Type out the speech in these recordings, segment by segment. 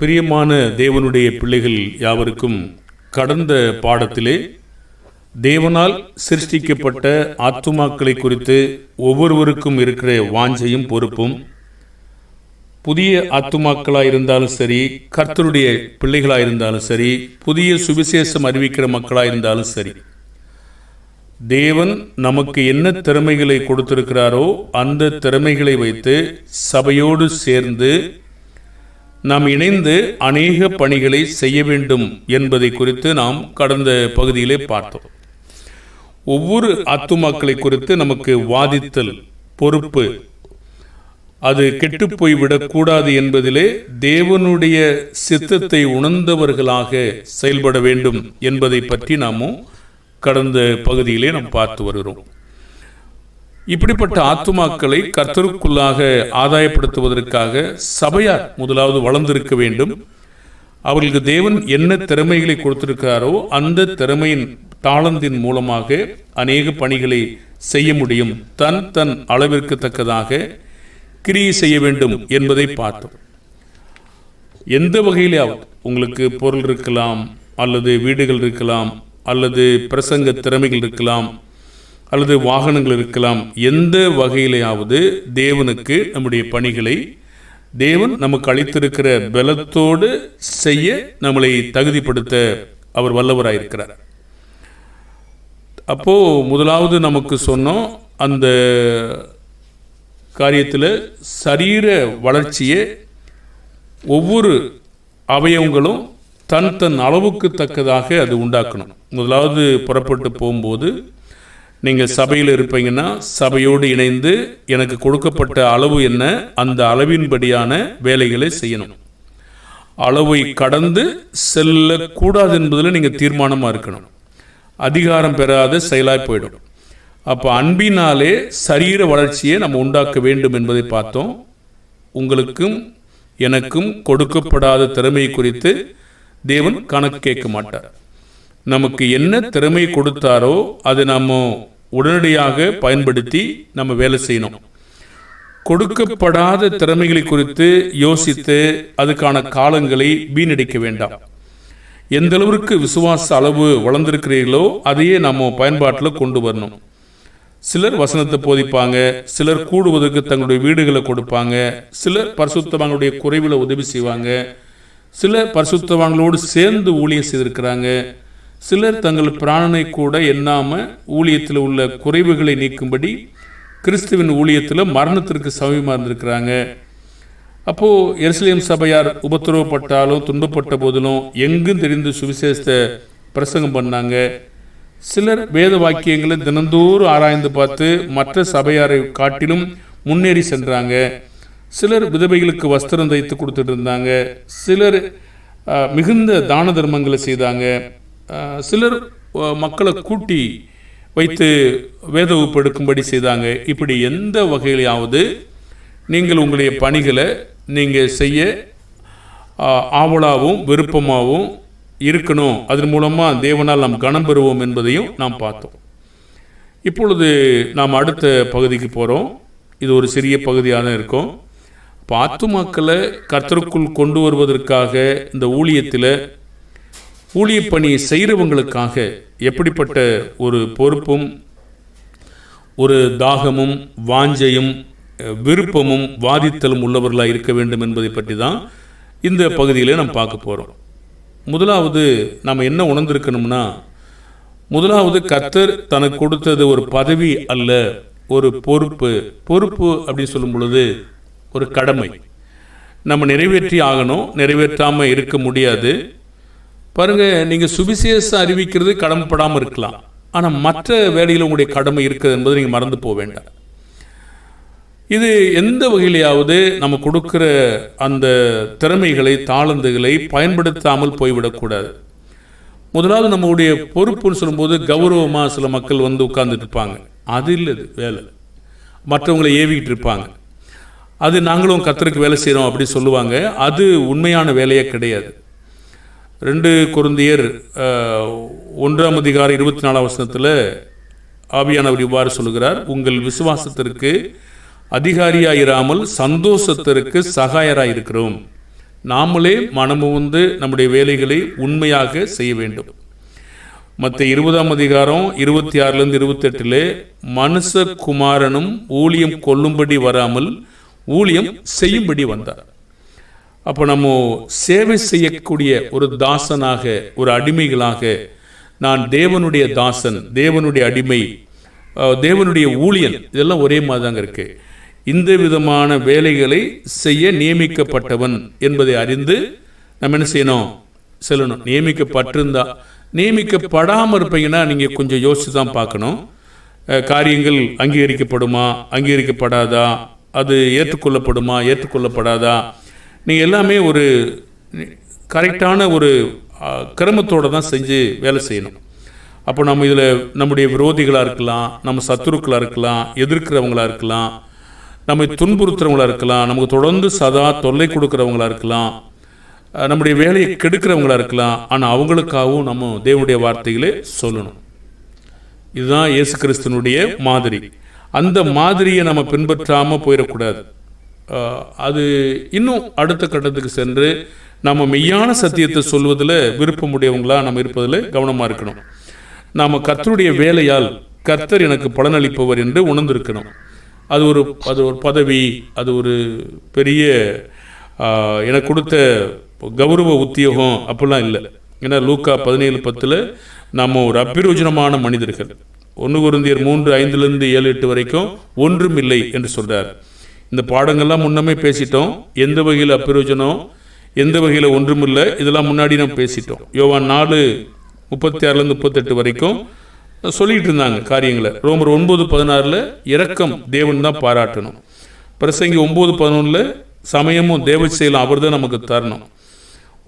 பிரியமான தேவனுடைய பிள்ளைகள் யாவருக்கும் கடந்த பாடத்திலே தேவனால் சிருஷ்டிக்கப்பட்ட ஆத்துமாக்களை குறித்து ஒவ்வொருவருக்கும் இருக்கிற வாஞ்சையும் பொறுப்பும் புதிய ஆத்துமாக்களாக இருந்தாலும் சரி கர்த்தருடைய பிள்ளைகளாக இருந்தாலும் சரி புதிய சுவிசேஷம் அறிவிக்கிற மக்களாக இருந்தாலும் சரி தேவன் நமக்கு என்ன திறமைகளை கொடுத்திருக்கிறாரோ அந்த திறமைகளை வைத்து சபையோடு சேர்ந்து நாம் இணைந்து அநேக பணிகளை செய்ய வேண்டும் என்பதை குறித்து நாம் கடந்த பகுதியிலே பார்த்தோம். ஒவ்வொரு அத்துமாக்களை குறித்து நமக்கு வாதித்தல் பொறுப்பு அது கெட்டுப்போய் விடக்கூடாது என்பதிலே தேவனுடைய சித்தத்தை உணர்ந்தவர்களாக செயல்பட வேண்டும் என்பதை பற்றி நாமும் கடந்த பகுதியிலே நாம் பார்த்து வருகிறோம். இப்படிப்பட்ட ஆத்துமாக்களை கர்த்தருக்குள்ளாக ஆதாயப்படுத்துவதற்காக சபையார் முதலாவது வளர்ந்திருக்க வேண்டும். அவர்களுக்கு தேவன் என்ன திறமைகளை கொடுத்திருக்கிறாரோ அந்த திறமையின் தாளந்தின் மூலமாக அநேக பணிகளை செய்ய முடியும். தன் தன் அளவிற்கு தக்கதாக கிரியை செய்ய வேண்டும் என்பதை பார்த்தோம். எந்த வகையிலாவது உங்களுக்கு பொருள் இருக்கலாம் அல்லது வீடுகள் இருக்கலாம் அல்லது பிரசங்க திறமைகள் இருக்கலாம் அல்லது வாகனங்கள் இருக்கலாம். எந்த வகையிலேயாவது தேவனுக்கு நம்முடைய பணிகளை தேவன் நமக்கு அளித்திருக்கிற பலத்தோடு செய்ய நம்மளை தகுதிப்படுத்த அவர் வல்லவராயிருக்கிறார். அப்போ முதலாவது நமக்கு சொன்னோம் அந்த காரியத்தில் சரீர வளர்ச்சியை ஒவ்வொரு அவயவங்களும் தன் தன் அளவுக்கு தக்கதாக அது உண்டாக்கணும். முதலாவது புறப்பட்டு போகும்போது நீங்கள் சபையில் இருப்பீங்கன்னா சபையோடு இணைந்து எனக்கு கொடுக்கப்பட்ட அளவு என்ன? அந்த அளவின்படியான வேலைகளை செய்யணும். அளவை கடந்து செல்லக்கூடாது என்பதில் நீங்கள் தீர்மானமாக இருக்கணும். அதிகாரம் பெறாத செயலாய் போயிடும். அப்போ அன்பினாலே சரீர வளர்ச்சியை நம்ம உண்டாக்க வேண்டும் என்பதை பார்த்தோம். உங்களுக்கும் எனக்கும் கொடுக்கப்படாத திறமை குறித்து தேவன் கணக்கு கேட்க மாட்டார். நமக்கு என்ன திறமை கொடுத்தாரோ அதை நம்ம உடனடியாக பயன்படுத்தி நம்ம வேலை செய்யணும். கொடுக்கப்படாத திறமைகளை குறித்து யோசித்து அதுக்கான காலங்களை வீணடிக்க வேண்டாம். எந்த அளவிற்கு விசுவாச அளவு வளர்ந்திருக்கிறீர்களோ அதையே நம்ம பயன்பாட்டில் கொண்டு வரணும். சிலர் வசனத்தை போதிப்பாங்க சிலர் கூடுவதற்கு தங்களுடைய வீடுகளை கொடுப்பாங்க சிலர் பரிசுத்தவாங்களுடைய குறைவில் உதவி செய்வாங்க சிலர் பரிசுத்தவாங்களோடு சேர்ந்து ஊழியம் செய்திருக்கிறாங்க சிலர் தங்கள் பிராணனை கூட எண்ணாம ஊழியத்தில் உள்ள குறைவுகளை நீக்கும்படி கிறிஸ்துவின் ஊழியத்தில் மரணத்திற்கு சமயமாக இருந்திருக்கிறாங்க. அப்போ எருசலேம் சபையார் உபத்திரவப்பட்டாலும் துன்பப்பட்ட போதிலும் எங்கும் தெரிந்து சுவிசேஷத்தை பிரசங்கம் பண்ணாங்க. சிலர் வேத வாக்கியங்களை தினந்தோறும் ஆராய்ந்து பார்த்து மற்ற சபையாரை காட்டிலும் முன்னேறி சென்றாங்க. சிலர் விதவைகளுக்கு வஸ்திரம் தைத்து கொடுத்துட்டு இருந்தாங்க. சிலர் மிகுந்த தான தர்மங்களை செய்தாங்க. சிலர் மக்களை கூட்டி வைத்து வேத வகுப்பு எடுக்கும்படி செய்தாங்க. இப்படி எந்த வகையிலாவது நீங்கள் உங்களுடைய பணிகளை நீங்கள் செய்ய ஆவலாகவும் விருப்பமாகவும் இருக்கணும். அதன் மூலமாக தேவனால் நாம் கணம் பெறுவோம் என்பதையும் நாம் பார்த்தோம். இப்பொழுது நாம் அடுத்த பகுதிக்கு போகிறோம் இது ஒரு சிறிய பகுதியாக தான் இருக்கும். இப்போ ஆத்துமாக்களை கர்த்தருக்குள் கொண்டு வருவதற்காக இந்த ஊழியத்தில் ஊழிய பணி செய்கிறவங்களுக்காக எப்படிப்பட்ட ஒரு பொறுப்பும் ஒரு தாகமும் வாஞ்சையும் விருப்பமும் வாதித்தலும் உள்ளவர்களாக இருக்க வேண்டும் என்பதை பற்றி தான் இந்த பகுதியில் நாம் பார்க்க போகிறோம் முதலாவது நாம் என்ன உணர்ந்திருக்கணும்னா முதலாவது கர்த்தர் தனக்கு கொடுத்தது ஒரு பதவி அல்ல ஒரு பொறுப்பு. பொறுப்பு அப்படின்னு சொல்லும் பொழுது ஒரு கடமை. நம்ம நிறைவேற்றி ஆகணும் நிறைவேற்றாமல் இருக்க முடியாது. பாருங்க நீங்க சுவிசேஷம் அறிவிக்கிறது கடமைப்படாமல் இருக்கலாம். ஆனால் மற்ற வேலையில் உங்களுடைய கடமை இருக்குது என்பதை நீங்கள் மறந்து போக வேண்டாம். இது எந்த வகையிலையாவது நம்ம கொடுக்குற அந்த திறமைகளை தாளந்துகளை பயன்படுத்தாமல் போய்விடக்கூடாது முதலாவது நம்மளுடைய பொறுப்புன்னு சொல்லும்போது கௌரவமாக சில மக்கள் வந்து உட்கார்ந்துட்டு இருப்பாங்க. அது இல்லை வேலை. மற்றவங்களை ஏவிக்கிட்டு இருப்பாங்க. அது நாங்களும் கத்தருக்கு வேலை செய்கிறோம் அப்படி சொல்லுவாங்க. அது உண்மையான வேலையே கிடையாது. ரெண்டு குருந்தியர் ஒன்றாம் அதிகாரம் இருபத்தி நாலாம் வசனத்தில் ஆவியானவர் இவ்வாறு சொல்லுகிறார் உங்கள் விசுவாசத்திற்கு அதிகாரியாயிராமல் சந்தோஷத்திற்கு சகாயராக இருக்கிறோம் நாமளே மனமு வந்து நம்முடைய வேலைகளை உண்மையாக செய்ய வேண்டும். மற்ற இருபதாம் அதிகாரம் இருபத்தி ஆறுலேருந்து இருபத்தெட்டில் மனுஷகுமாரனும் ஊழியம் கொல்லும்படி வராமல் ஊழியம் செய்யும்படி வந்தார். அப்போ நம்ம சேவை செய்யக்கூடிய ஒரு தாசனாக ஒரு அடிமைகளாக நான் தேவனுடைய தாசன் தேவனுடைய அடிமை தேவனுடைய ஊழியன் இதெல்லாம் ஒரே மாதிரி தாங்க இருக்கு. இந்த விதமான வேலைகளை செய்ய நியமிக்கப்பட்டவன் என்பதை அறிந்து நம்ம என்ன செய்யணும்? செல்லணும். நியமிக்கப்பட்டிருந்தா நியமிக்கப்படாமல் இருப்பீங்கன்னா நீங்கள் கொஞ்சம் யோசிச்சு தான் பார்க்கணும். காரியங்கள் அங்கீகரிக்கப்படுமா அங்கீகரிக்கப்படாதா அது ஏற்றுக்கொள்ளப்படுமா ஏற்றுக்கொள்ளப்படாதா நீங்கள் எல்லாமே ஒரு கரெக்டான ஒரு கிரமத்தோடு தான் செஞ்சு வேலை செய்யணும். அப்போ நம்ம இதில் நம்முடைய விரோதிகளாக இருக்கலாம் நம்ம சத்துருக்களாக இருக்கலாம் எதிர்க்கிறவங்களாக இருக்கலாம் நம்மை துன்புறுத்துறவங்களாக இருக்கலாம் நமக்கு தொடர்ந்து சதா தொல்லை கொடுக்குறவங்களா இருக்கலாம் நம்முடைய வேலையை கெடுக்கிறவங்களாக இருக்கலாம் ஆனால் அவங்களுக்காகவும் நம்ம தேவனுடைய வார்த்தைகளை சொல்லணும். இதுதான் இயேசு கிறிஸ்தனுடைய மாதிரி. அந்த மாதிரியை நம்ம பின்பற்றாமல் போயிடக்கூடாது. அது இன்னும் அடுத்த கட்டத்துக்கு சென்று நம்ம மெய்யான சத்தியத்தை சொல்வதில் விருப்பமுடையவங்களா நம்ம இருப்பதில் கவனமாக இருக்கணும். நாம் கர்த்தருடைய வேலையால் கர்த்தர் எனக்கு பலனளிப்பவர் என்று உணர்ந்திருக்கணும். அது ஒரு அது ஒரு பதவி அது ஒரு பெரிய எனக்கு கொடுத்த கௌரவ உத்தியோகம் அப்படிலாம் இல்லை. ஏன்னா லூக்கா பதினேழு பத்தில் நாம் ஒரு அப்பிரோஜனமான மனிதர்கள். ஒன்று குருந்தியர் மூன்று ஐந்துலேருந்து ஏழு எட்டு வரைக்கும் ஒன்றும் இல்லை என்று சொல்கிறார் இந்த பாடங்கள்லாம் முன்னமே பேசிட்டோம். எந்த வகையில் அப்பிரோஜனம் எந்த வகையில் ஒன்றும் இல்லை இதெல்லாம் முன்னாடி நம்ம பேசிட்டோம். யோவான் நாலு முப்பத்தி ஆறுலேருந்து முப்பத்தெட்டு வரைக்கும் சொல்லிட்டு இருந்தாங்க காரியங்களை. ரோமர் ஒன்பது பதினாறில் இரக்கம் தேவன் தான் பாராட்டணும். பிரசங்கி ஒம்பது பதினொன்றில் சமயமும் தேவ செயலும் அவர் தான் நமக்கு தரணும்.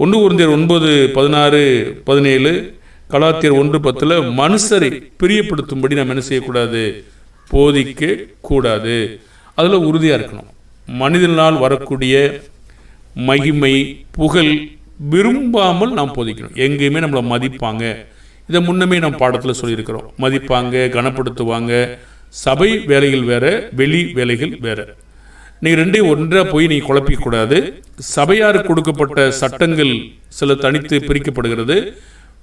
ஒன்று குருந்தியர் ஒன்பது பதினாறு பதினேழு கலாத்தியர் ஒன்று பத்தில் மனுஷரை பிரியப்படுத்தும்படி நம்ம என்ன செய்யக்கூடாது? போதிக்க கூடாது அதில் உறுதியாக இருக்கணும். மனிதனால் வரக்கூடிய மகிமை புகழ் விரும்பாமல் நாம் போதிக்கணும். எங்கேயுமே நம்மளை மதிப்பாங்க. இதை முன்னமே நம்ம பாடத்தில் சொல்லியிருக்கிறோம். மதிப்பாங்க கனப்படுத்துவாங்க. சபை வேலைகள் வேற வெளி வேலைகள் வேற. நீங்கள் ரெண்டையும் ஒன்றாக போய் நீ குழப்பிக்கூடாது சபையார் கொடுக்கப்பட்ட சட்டங்கள் சில தனித்து பிரிக்கப்படுகிறது.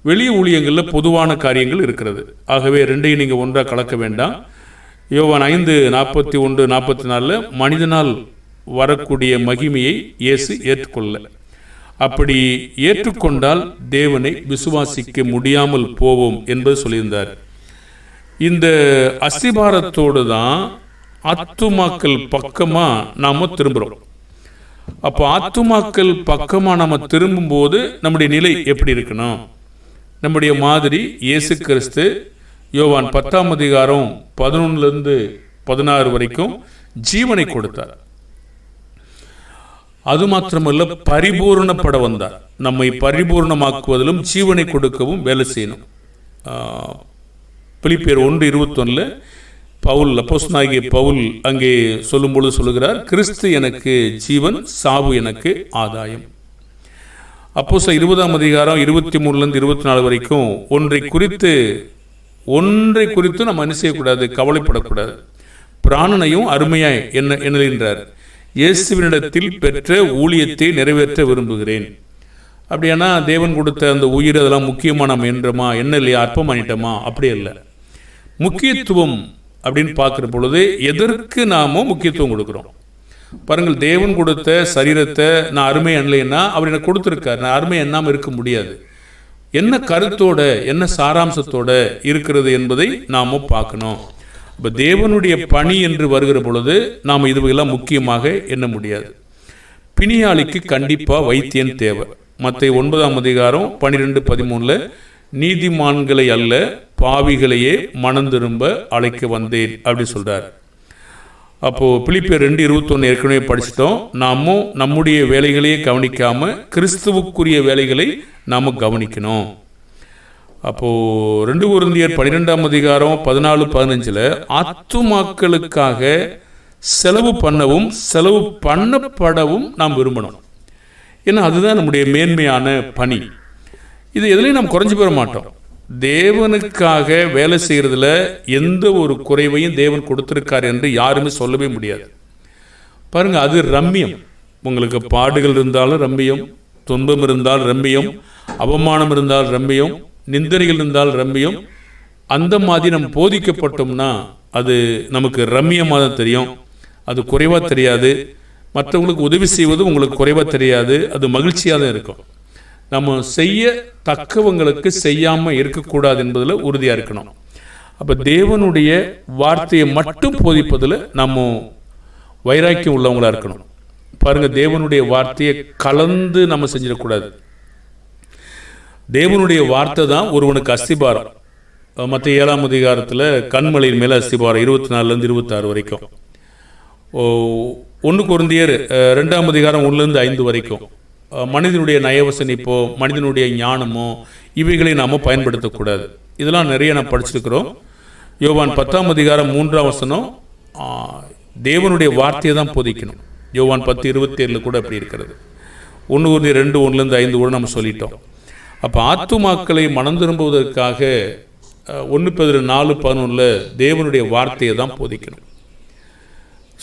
வெளி ஊழியங்களில் பொதுவான காரியங்கள் இருக்கிறது. ஆகவே ரெண்டையும் நீங்கள் ஒன்றாக கலக்க வேண்டாம். யோவான் ஐந்து நாற்பத்தி ஒன்று நாற்பத்தி நாலில் மனிதனால் வரக்கூடிய மகிமையை இயேசு ஏற்றுக்கொள்ள அப்படி ஏற்றுக்கொண்டால் தேவனை விசுவாசிக்க முடியாமல் போவோம் என்பது சொல்லியிருந்தார். இந்த அஸ்திபாரத்தோடு தான் ஆத்துமாக்கள் பக்கமாக நாம் திரும்புறோம். அப்போ ஆத்துமாக்கள் பக்கமாக நம்ம திரும்பும்போது நம்முடைய நிலை எப்படி இருக்கணும்? நம்முடைய மாதிரி இயேசு கிறிஸ்து யோவான் பத்தாம் அதிகாரம் பதினொன்னுலேருந்து பதினாறு வரைக்கும் ஜீவனை கொடுத்தார். அது மாத்திரமல்ல பரிபூர்ணப்பட வந்தார். நம்மை பரிபூர்ணமாக்குவதிலும் ஜீவனை கொடுக்கவும் வேலை செய்யணும். பிலிப்பேர் பிலிப்பியர் ஒன்று இருபத்தொன்னில் பவுல் அப்போஸ்தலனாகிய பவுல் அங்கே சொல்லும்பொழுது சொல்லுகிறார் கிறிஸ்து எனக்கு ஜீவன் சாவு எனக்கு ஆதாயம். அப்போ இருபதாம் அதிகாரம் இருபத்தி மூணுலேருந்து இருபத்தி நாலு வரைக்கும் ஒன்றை குறித்து ஒன்றை குறித்து நம்ம என்ன செய்யக்கூடாது? கவலைப்படக்கூடாது. பிராணனையும் அருமையாய் என்ன எண்ணுகின்றார். இயேசுவினிடத்தில் பெற்ற ஊழியத்தை நிறைவேற்ற விரும்புகிறேன். அப்படியானா தேவன் கொடுத்த அந்த உயிர் அதெல்லாம் முக்கியமாக நம்ம என்றோமா? என்ன இல்லையா? அற்பம் பண்ணிட்டோமா அப்படி இல்லை முக்கியத்துவம் அப்படின்னு பார்க்குற பொழுது எதற்கு நாமும் முக்கியத்துவம் கொடுக்குறோம். பாருங்கள் தேவன் கொடுத்த சரீரத்தை நான் அருமை அண்ணலைன்னா அவர் எனக்கு கொடுத்துருக்கார். நான் அருமை எண்ணாமல் இருக்க முடியாது. என்ன கருத்தோட என்ன சாராம்சத்தோட இருக்கிறது என்பதை நாம பார்க்கணும். இப்போ தேவனுடைய பணி என்று வருகிற பொழுது நாம் இதுவெல்லாம் முக்கியமாக எண்ண முடியாது. பிணியாளிக்கு கண்டிப்பாக வைத்தியன் தேவை. மற்ற ஒன்பதாம் அதிகாரம் பன்னிரெண்டு பதிமூணில் நீதிமான்களை அல்ல பாவிகளையே மனம் திரும்ப அழைக்க வந்தேன் அப்படி சொல்றார். அப்போது பிலிப்பியர் ரெண்டு இருபத்தொன்று ஏற்கனவே படிச்சிட்டோம். நாமும் நம்முடைய வேலைகளையே கவனிக்காமல் கிறிஸ்துவுக்குரிய வேலைகளை நாம் கவனிக்கணும். அப்போது ரெண்டு குருந்தியர் பன்னிரெண்டாம் அதிகாரம் பதினாலு பதினஞ்சில் ஆத்துமாக்களுக்காக செலவு பண்ணவும் செலவு பண்ணப்படவும் நாம் விரும்பணும். ஏன்னா அதுதான் நம்முடைய மேன்மையான பணி. இது எதுலையும் நாம் குறைஞ்சி போயிட மாட்டோம். தேவனுக்காக வேலை செய்கிறதுல எந்த ஒரு குறைவையும் தேவன் கொடுத்துருக்கார் என்று யாருமே சொல்லவே முடியாது. பாருங்கள் அது ரம்மியம். உங்களுக்கு பாடுகள் இருந்தாலும் ரம்மியம் துன்பம் இருந்தால் ரம்மியம் அவமானம் இருந்தால் ரம்மியம் நிந்தனைகள் இருந்தால் ரம்மியம். அந்த மாதிரி நம்ம போதிக்கப்பட்டோம்னா அது நமக்கு ரம்மியமாக தான் தெரியும். அது குறைவாக தெரியாது. மற்றவங்களுக்கு உதவி செய்வது உங்களுக்கு குறைவாக தெரியாது. அது மகிழ்ச்சியாக தான் இருக்கும். நம்ம செய்ய தக்கவங்களுக்கு செய்யாமல் இருக்கக்கூடாது என்பதில் உறுதியாக இருக்கணும். அப்போ தேவனுடைய வார்த்தையை மட்டும் போதிப்பதில் நம்ம வைராக்கியம் உள்ளவங்களா இருக்கணும். பாருங்க தேவனுடைய வார்த்தையை கலந்து நம்ம செஞ்சிடக்கூடாது. தேவனுடைய வார்த்தை தான் ஒருவனுக்கு அஸ்திபாரம் மற்ற ஏழாம் அதிகாரத்தில் கண்மலையின் மேலே அஸ்திபாரம் இருபத்தி நாலுலேருந்து இருபத்தாறு வரைக்கும். ஓ ஒன்று குருந்தியர் ரெண்டாம் அதிகாரம் ஒன்றுலேருந்து ஐந்து வரைக்கும். மனிதனுடைய நயவசனிப்போ மனிதனுடைய ஞானமோ இவைகளை நாம் பயன்படுத்தக்கூடாது. இதெல்லாம் நிறைய நான் படிச்சிருக்கிறோம். யோவான் பத்தாம் அதிகாரம் மூன்றாம் வசனம் தேவனுடைய வார்த்தையை தான் போதிக்கணும். யோவான் பத்து இருபத்தி ஏழில் கூட அப்படி இருக்கிறது. ஒன்று ஒன்று ரெண்டு ஒன்றுலேருந்து ஐந்து கூட நம்ம சொல்லிட்டோம். அப்போ ஆத்துமாக்களை மனம் திரும்புவதற்காக ஒன்று பதிரு நாலு பதினொன்றில் தேவனுடைய வார்த்தையை தான் போதிக்கணும்.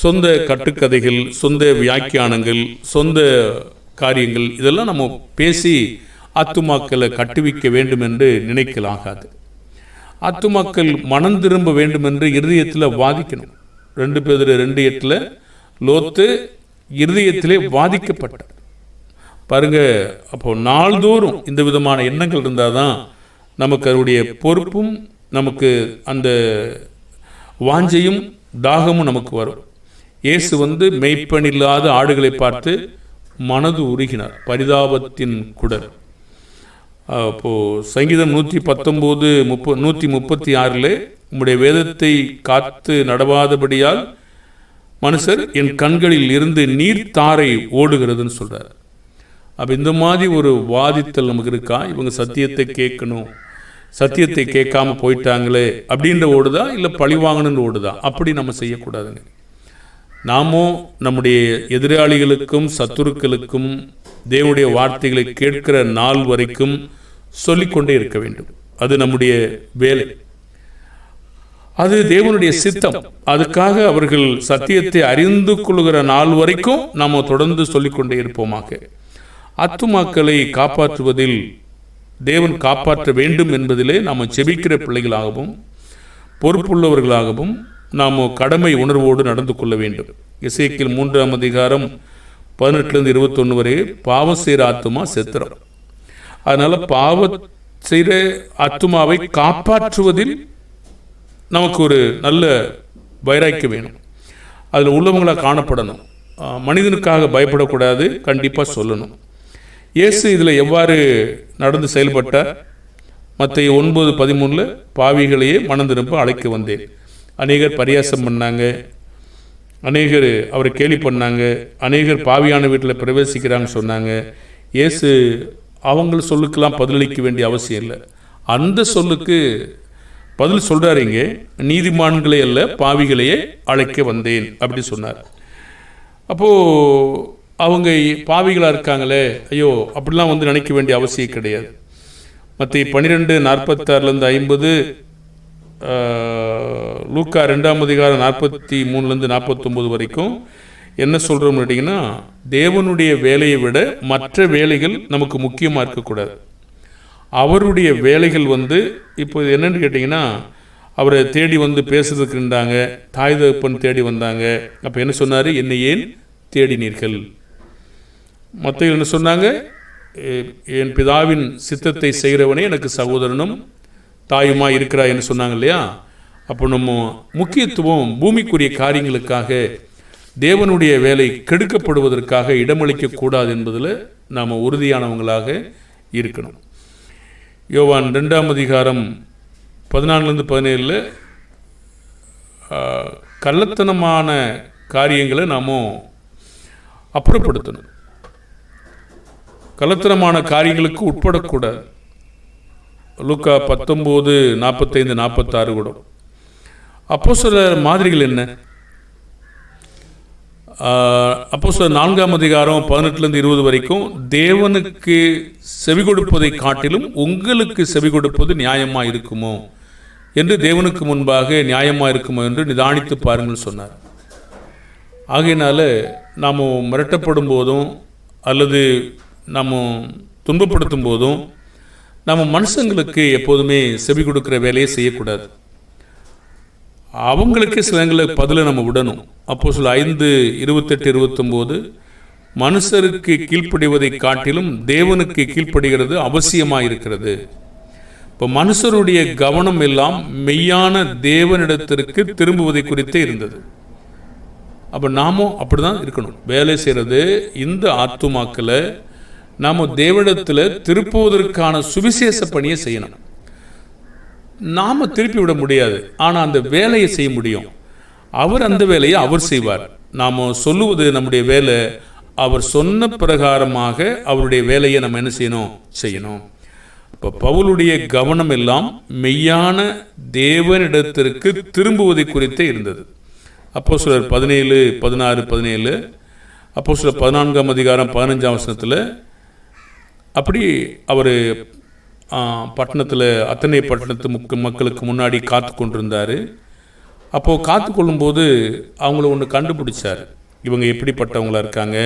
சொந்த கட்டுக்கதைகள் சொந்த வியாக்கியானங்கள் சொந்த காரியங்கள் இதெல்லாம் நம்ம பேசி அத்துமாக்களை கட்டுவிக்க வேண்டும் என்று நினைக்கலாகாது. அத்துமாக்கள் மனம் திரும்ப வேண்டும் என்று இருதயத்தில் வாதிக்கணும். ரெண்டு பேர் ரெண்டு எட்டில் லோத்து இருதயத்திலே வாதிக்கப்பட்டார் பாருங்க அப்போ நாள்தோறும் இந்த விதமான எண்ணங்கள் இருந்தால் தான் நமக்கு அதனுடைய பொறுப்பும் நமக்கு அந்த வாஞ்சையும் தாகமும் நமக்கு வரும். இயேசு வந்து மெய்ப்பனில்லாத ஆடுகளை பார்த்து மனது உருகினார். பரிதாபத்தின் குடர் அப்போது சங்கீதம் நூற்றி பத்தொம்போது முப்ப நூற்றி முப்பத்தி ஆறில் உம்முடைய வேதத்தை காத்து நடவாதபடியால் மனுஷர் என் கண்களில் இருந்து நீர்த்தாரை ஓடுகிறதுன்னு சொல்கிறார் அப்போ இந்த மாதிரி ஒரு வாதித்தல் நமக்கு இருக்கா? இவங்க சத்தியத்தை கேட்கணும். சத்தியத்தை கேட்காம போயிட்டாங்களே அப்படின்ற ஓடுதா? இல்லை பழி வாங்கணுன்ற ஓடுதா? அப்படி நம்ம செய்யக்கூடாதுங்க. நாமும் நம்முடைய எதிராளிகளுக்கும் சத்துருக்களுக்கும் தேவனுடைய வார்த்தைகளை கேட்கிற நாள் வரைக்கும் சொல்லிக்கொண்டே இருக்க வேண்டும். அது நம்முடைய வேலை. அது தேவனுடைய சித்தம். அதுக்காக அவர்கள் சத்தியத்தை அறிந்து கொள்கிற நாள் வரைக்கும் நாம் தொடர்ந்து சொல்லிக்கொண்டே இருப்போமாக. அத்துமாக்களை காப்பாற்றுவதில் தேவன் காப்பாற்ற வேண்டும் என்பதிலே நாம் செபிக்கிற பிள்ளைகளாகவும் பொறுப்புள்ளவர்களாகவும் நாம் கடமை உணர்வோடு நடந்து கொள்ள வேண்டும். இசைக்கில் மூன்றாம் அதிகாரம் பதினெட்டுலேருந்து இருபத்தொன்று வரை பாவம் செய்கிற ஆத்துமா செத்துறோம் அதனால் பாவ செய்கிற ஆத்துமாவை காப்பாற்றுவதில் நமக்கு ஒரு நல்ல வைராக்கியம் வேணும். அதில் உள்ளவங்களாக காணப்படணும். மனிதனுக்காக பயப்படக்கூடாது கண்டிப்பாக சொல்லணும். இயேசு இதில் எவ்வாறு நடந்து செயல்பட்டார்? மற்ற ஒன்பது பதிமூணில் பாவிகளையே மனம் திரும்ப அழைக்க வந்தேன். அநேகர் பரியாசம் பண்ணாங்க. அநேகர் அவரை கேலி பண்ணாங்க. அநேகர் பாவியான வீட்டில் பிரவேசிக்கிறாங்கன்னு சொன்னாங்க. இயேசு அவங்க சொல்லுக்கெல்லாம் பதிலளிக்க வேண்டிய அவசியம் இல்லை. அந்த சொல்லுக்கு பதில் சொல்கிறாருங்க நீதிமான்களே அல்ல பாவிகளையே அழைக்க வந்தேன் அப்படி சொன்னார். அப்போது அவங்க பாவிகளாக இருக்காங்களே ஐயோ அப்படிலாம் வந்து நினைக்க வேண்டிய அவசியம் கிடையாது. மற்ற பன்னிரெண்டு நாற்பத்தாறுலேருந்து ஐம்பது லூக்கா ரெண்டாம் அதிகாரம் நாற்பத்தி மூணுலேருந்து நாற்பத்தொம்போது வரைக்கும் என்ன சொல்கிறோம்னு கேட்டிங்கன்னா தேவனுடைய வேலையை விட மற்ற வேலைகள் நமக்கு முக்கியமாக இருக்கக்கூடாது. அவருடைய வேலைகள் வந்து இப்போ என்னென்னு கேட்டிங்கன்னா அவரை தேடி வந்து பேசுறதுக்கு இருந்தாங்க தாய் தகப்பன் தேடி வந்தாங்க. அப்போ என்ன சொன்னார்? என்னை ஏன் தேடினீர்கள்? மற்ற என்ன சொன்னாங்க? என் பிதாவின் சித்தத்தை செய்கிறவனே எனக்கு சகோதரனும் தாயுமா இருக்கிறா என்று சொன்னாங்க இல்லையா அப்போ நம்ம முக்கியத்துவம் பூமிக்குரிய காரியங்களுக்காக தேவனுடைய வேலை கெடுக்கப்படுவதற்காக இடமளிக்க கூடாது என்பதில் நாம் உறுதியானவங்களாக இருக்கணும். யோவான் ரெண்டாம் அதிகாரம் பதினாலுலேருந்து பதினேழில் கள்ளத்தனமான காரியங்களை நாம் அப்புறப்படுத்தணும். கள்ளத்தனமான காரியங்களுக்கு உட்படக்கூடாது. லூக்கா பத்தொம்போது நாற்பத்தைந்து நாற்பத்தாறு கூட அப்போ சில மாதிரிகள் என்ன? அப்போ சில நான்காம் அதிகாரம் பதினெட்டுலேருந்து இருபது வரைக்கும் தேவனுக்கு செவி கொடுப்பதை காட்டிலும் உங்களுக்கு செவி கொடுப்பது நியாயமாக இருக்குமோ? என்று தேவனுக்கு முன்பாக நியாயமாக இருக்குமோ என்று நிதானித்து பாருங்கள் சொன்னார். ஆகையினால நாம் மிரட்டப்படும் போதும் அல்லது நாம் துன்பப்படுத்தும் போதும் நம்ம மனுஷங்களுக்கு எப்போதுமே செவி கொடுக்குற வேலையை செய்யக்கூடாது. அவங்களுக்கே சில எங்களுக்கு பதிலை நம்ம விடணும். அப்போ சில ஐந்து இருபத்தெட்டு இருபத்தொம்போது மனுஷருக்கு கீழ்ப்படிவதை காட்டிலும் தேவனுக்கு கீழ்ப்படுகிறது அவசியமாக இருக்கிறது. இப்போ மனுஷருடைய கவனம் எல்லாம் மெய்யான தேவனிடத்திற்கு திரும்புவதை குறித்தே இருந்தது. அப்போ நாமும் அப்படிதான் இருக்கணும். வேலை செய்கிறது இந்த ஆத்துமாக்களை நாம் தேவனிடத்தில் திருப்புவதற்கான சுவிசேஷ பணியை செய்யணும். நாம் திருப்பி விட முடியாது. ஆனால் அந்த வேலையை செய்ய முடியும். அவர் அந்த வேலையை அவர் செய்வார். நாம் சொல்லுவது நம்முடைய வேலை. அவர் சொன்ன பிரகாரமாக அவருடைய வேலையை நம்ம என்ன செய்யணும்? செய்யணும். இப்போ பவுலுடைய கவனம் எல்லாம் மெய்யான தேவனிடத்திற்கு திரும்புவதை குறித்தே இருந்தது. அப்போ சிலர் பதினேழு பதினாறு பதினேழு அப்போ சிலர் பதினான்காம் அதிகாரம் பதினஞ்சாம் வசனத்தில் அப்படி அவர் பட்டணத்தில் அத்தனை பட்டணத்து முக்க மக்களுக்கு முன்னாடி காத்து கொண்டிருந்தார். அப்போது காத்து கொள்ளும்போது அவங்கள ஒன்று கண்டுபிடிச்சார். இவங்க எப்படிப்பட்டவங்களாக இருக்காங்க?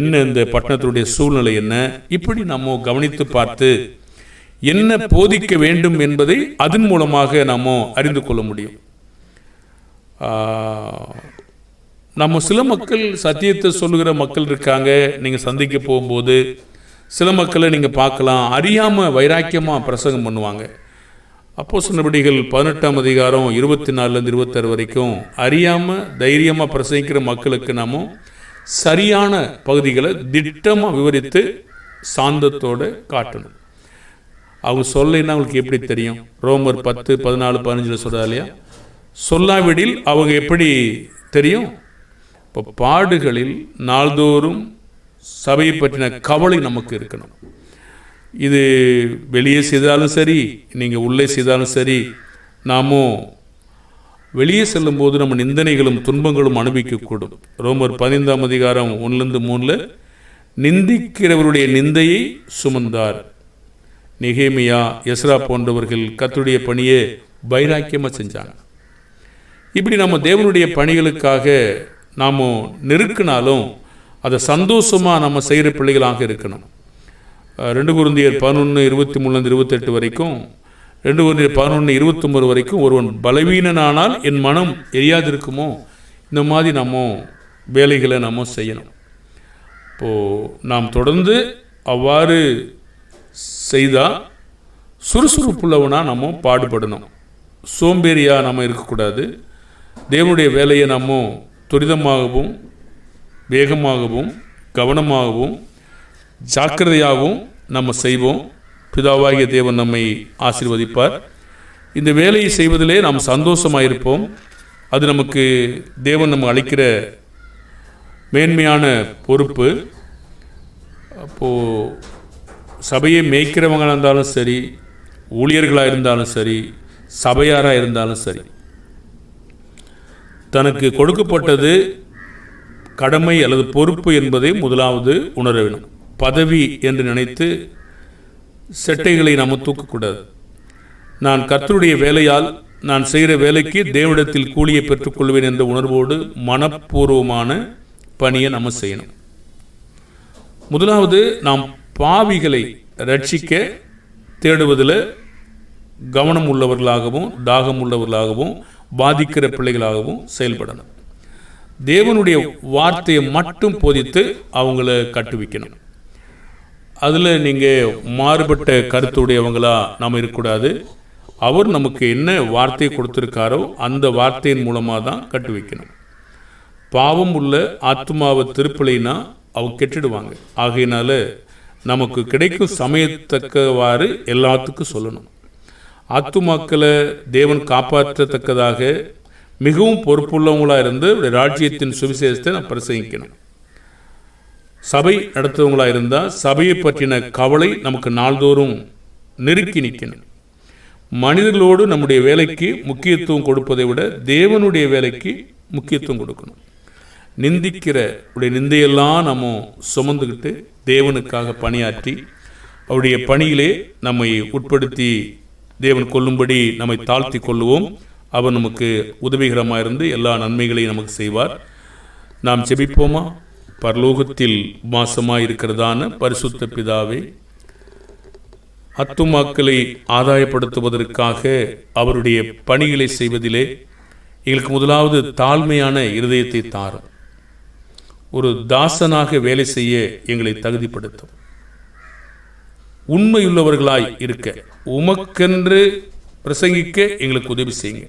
என்ன இந்த பட்டணத்தினுடைய சூழ்நிலை என்ன? இப்படி நம்ம கவனித்து பார்த்து என்ன போதிக்க வேண்டும் என்பதை அதன் மூலமாக நாம் அறிந்து கொள்ள முடியும். நம்ம சில மக்கள் சத்தியத்தை சொல்லுகிற மக்கள் இருக்காங்க. நீங்கள் சந்திக்க போகும்போது சில மக்களை நீங்கள் பார்க்கலாம். அறியாமல் வைராக்கியமாக பிரசங்கம் பண்ணுவாங்க. அப்போ சொன்னபடிகள் பதினெட்டாம் அதிகாரம் இருபத்தி நாலுலேருந்து இருபத்தாறு வரைக்கும் அறியாமல் தைரியமாக பிரசங்கிக்கிற மக்களுக்கு நாம சரியான பகுதிகளை திட்டமாக விவரித்து சாந்தத்தோடு காட்டணும். அவங்க சொல்லைன்னா அவங்களுக்கு எப்படி தெரியும்? ரோமர் பத்து பதினாலு பதினஞ்சில் சொல்கிறா இல்லையா? சொல்லாவிடில் அவங்க எப்படி தெரியும்? இப்போ பாடுகளில் நாள்தோறும் சபையை பற்றின கவலை நமக்கு இருக்கணும். இது வெளியே செய்தாலும் சரி நீங்கள் உள்ளே செய்தாலும் சரி நாமும் வெளியே செல்லும்போது நம்ம நிந்தனைகளும் துன்பங்களும் அனுபவிக்கக்கூடும். ரோமர் பதினைந்தாம் அதிகாரம் ஒன்றுலேருந்து மூணில் நிந்திக்கிறவருடைய நிந்தையை சுமந்தார். நிகேமியா எஸ்ரா போன்றவர்கள் கத்துடைய பணியை பைராக்கியமாக செஞ்சாங்க. இப்படி நம்ம தேவனுடைய பணிகளுக்காக நாம் நெருக்கினாலும் அதை சந்தோஷமாக நம்ம செய்கிற பிள்ளைகளாக இருக்கணும். ரெண்டு குருந்தியர் பதினொன்று இருபத்தி மூணுலேருந்து இருபத்தெட்டு வரைக்கும் ரெண்டு குருந்தியர் பதினொன்று இருபத்தொம்பது வரைக்கும் ஒருவன் பலவீனனானால் என் மனம் எரியாது இருக்குமோ இந்த மாதிரி நம்ம வேலைகளை நம்ம செய்யணும். இப்போது நாம் தொடர்ந்து அவ்வாறு செய்தால் சுறுசுறுப்புள்ளவனாக நம்ம பாடுபடணும். சோம்பேறியாக நம்ம இருக்கக்கூடாது. தேவனுடைய வேலையை நம்ம துரிதமாகவும் வேகமாகவும் கவனமாகவும் ஜாக்கிரதையாகவும் நம்ம செய்வோம். பிதாவாகிய தேவன் நம்மை ஆசீர்வதிப்பார். இந்த வேலையை செய்வதிலே நாம் சந்தோஷமாக இருப்போம் அது நமக்கு தேவன் நம்ம அளிக்கிற மேன்மையான பொறுப்பு. அப்போது சபையை மேய்க்கிறவங்களாக இருந்தாலும் சரி ஊழியர்களாக இருந்தாலும் சரி சபையாராக இருந்தாலும் சரி தனக்கு கொடுக்கப்பட்டது கடமை அல்லது பொறுப்பு என்பதை முதலாவது உணர வேண்டும். பதவி என்று நினைத்து செட்டைகளை நாம் தூக்கக்கூடாது. நான் கர்த்தருடைய வேலையால் நான் செய்கிற வேலைக்கு தேவனிடத்தில் கூலியை பெற்றுக்கொள்வேன் என்ற உணர்வோடு மனப்பூர்வமான பணியை நம்ம செய்யணும். முதலாவது நாம் பாவிகளை ரட்சிக்க தேடுவதில் கவனம் உள்ளவர்களாகவும் தாகம் உள்ளவர்களாகவும் பாதிக்கிற பிள்ளைகளாகவும் செயல்படணும். தேவனுடைய வார்த்தையை மட்டும் போதித்து அவங்கள கட்டுவிக்கணும். அதில் நீங்கள் மாறுபட்ட கருத்துடையவங்களாக நாம் இருக்கக்கூடாது. அவர் நமக்கு என்ன வார்த்தை கொடுத்துருக்காரோ அந்த வார்த்தையின் மூலமாக தான் கட்டு வைக்கணும் பாவம் உள்ள ஆத்மாவை திருப்பலைனா அவங்க கெட்டுடுவாங்க. ஆகையினால நமக்கு கிடைக்கும் சமயத்தக்கவாறு எல்லாத்துக்கும் சொல்லணும். ஆத்துமாக்களை தேவன் காப்பாற்றத்தக்கதாக மிகவும் பொறுப்புள்ளவங்களாக இருந்து ராஜ்யத்தின் சுவிசேஷத்தை நான் பிரசங்கிக்கணும் சபை நடத்துவங்களாக இருந்தால் சபையை பற்றின கவலை நமக்கு நாள்தோறும் நெருக்கி நிற்கணும். மனிதர்களோடு நம்முடைய வேலைக்கு முக்கியத்துவம் கொடுப்பதை விட தேவனுடைய வேலைக்கு முக்கியத்துவம் கொடுக்கணும். நிந்திக்கிற உடைய நிந்தையெல்லாம் நம்ம சுமந்துக்கிட்டு தேவனுக்காக பணியாற்றி அவருடைய பணியிலே நம்மை உட்படுத்தி தேவன் கொல்லும்படி நம்மை தாழ்த்தி கொள்ளுவோம். அவர் நமக்கு உதவிகரமாக இருந்து எல்லா நன்மைகளையும் நமக்கு செய்வார். நாம் ஜெபிப்போமா? பரலோகத்தில் மாசமாக இருக்கிறதான பரிசுத்த பிதாவே அத்துமாக்களை ஆதாயப்படுத்துவதற்காக அவருடைய பணிகளை செய்வதிலே எங்களுக்கு முதலாவது தாழ்மையான இருதயத்தை தாரும். ஒரு தாசனாக வேலை செய்ய எங்களை தகுதிப்படுத்தும். உண்மையுள்ளவர்களாய் இருக்க உமக்கென்று பிரசங்கிக்க எங்களுக்கு உதவி செய்யுங்க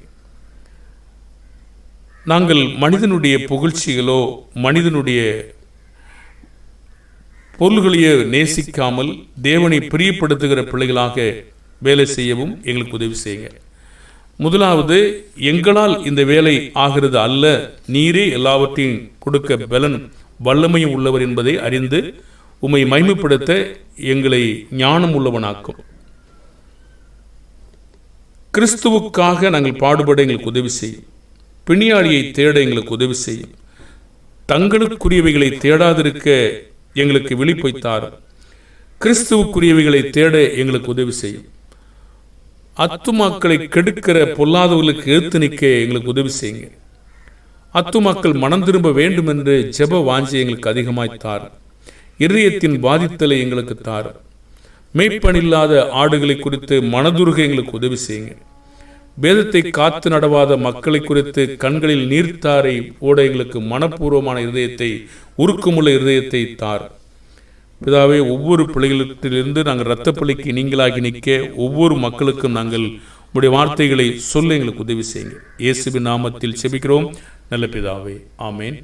நாங்கள் மனிதனுடைய புகழ்ச்சிகளோ மனிதனுடைய பொருள்களையோ நேசிக்காமல் தேவனை பிரியப்படுத்துகிற பிள்ளைகளாக வேலை செய்யவும் எங்களுக்கு உதவி செய்யுங்க. முதலாவது எங்களால் இந்த வேலை ஆகிறது அல்ல நீரே எல்லாவற்றையும் கொடுக்க பலன் வல்லமையும் உள்ளவர் என்பதை அறிந்து உம்மை மைமைப்படுத்த எங்களை ஞானம் உள்ளவனாக்கும். கிறிஸ்துவுக்காக நாங்கள் பாடுபட எங்களுக்கு உதவி செய்யும். பிணியாளியை தேட எங்களுக்கு உதவி செய்யும் தங்களுக்குரியவைகளை தேடாதிருக்க எங்களுக்கு விழிப்பைத்தார். கிறிஸ்துவுக்குரியவைகளை தேட எங்களுக்கு உதவி செய்யும் அத்துமாக்களை கெடுக்கிற பொல்லாதவர்களுக்கு எழுத்து நிற்க எங்களுக்கு உதவி செய்யுங்க. அத்துமாக்கள் மனம் திரும்ப வேண்டும் என்று ஜெப வாஞ்சி எங்களுக்கு அதிகமாய் தார். இதயத்தின் பாதித்தலை எங்களுக்கு தார். மெய்ப்பனில்லாத ஆடுகளை குறித்து மனதுருக எங்களுக்கு உதவி செய்யுங்க. வேதத்தை காத்து நடவாத மக்களை குறித்து கண்களில் நீர்த்தாரை ஓட எங்களுக்கு மனப்பூர்வமான இருதயத்தை உருக்கமுள்ள இருதயத்தை தார். பிதாவே ஒவ்வொரு பிள்ளைகளிடத்திலிருந்து நாங்கள் இரத்த பிள்ளைக்கு நீங்களாகி நிற்க ஒவ்வொரு மக்களுக்கும் நாங்கள் உடைய வார்த்தைகளை சொல்ல எங்களுக்கு உதவி செய்யுங்க இயேசுவின் நாமத்தில் செபிக்கிறோம். நல்ல பிதாவே ஆமேன்.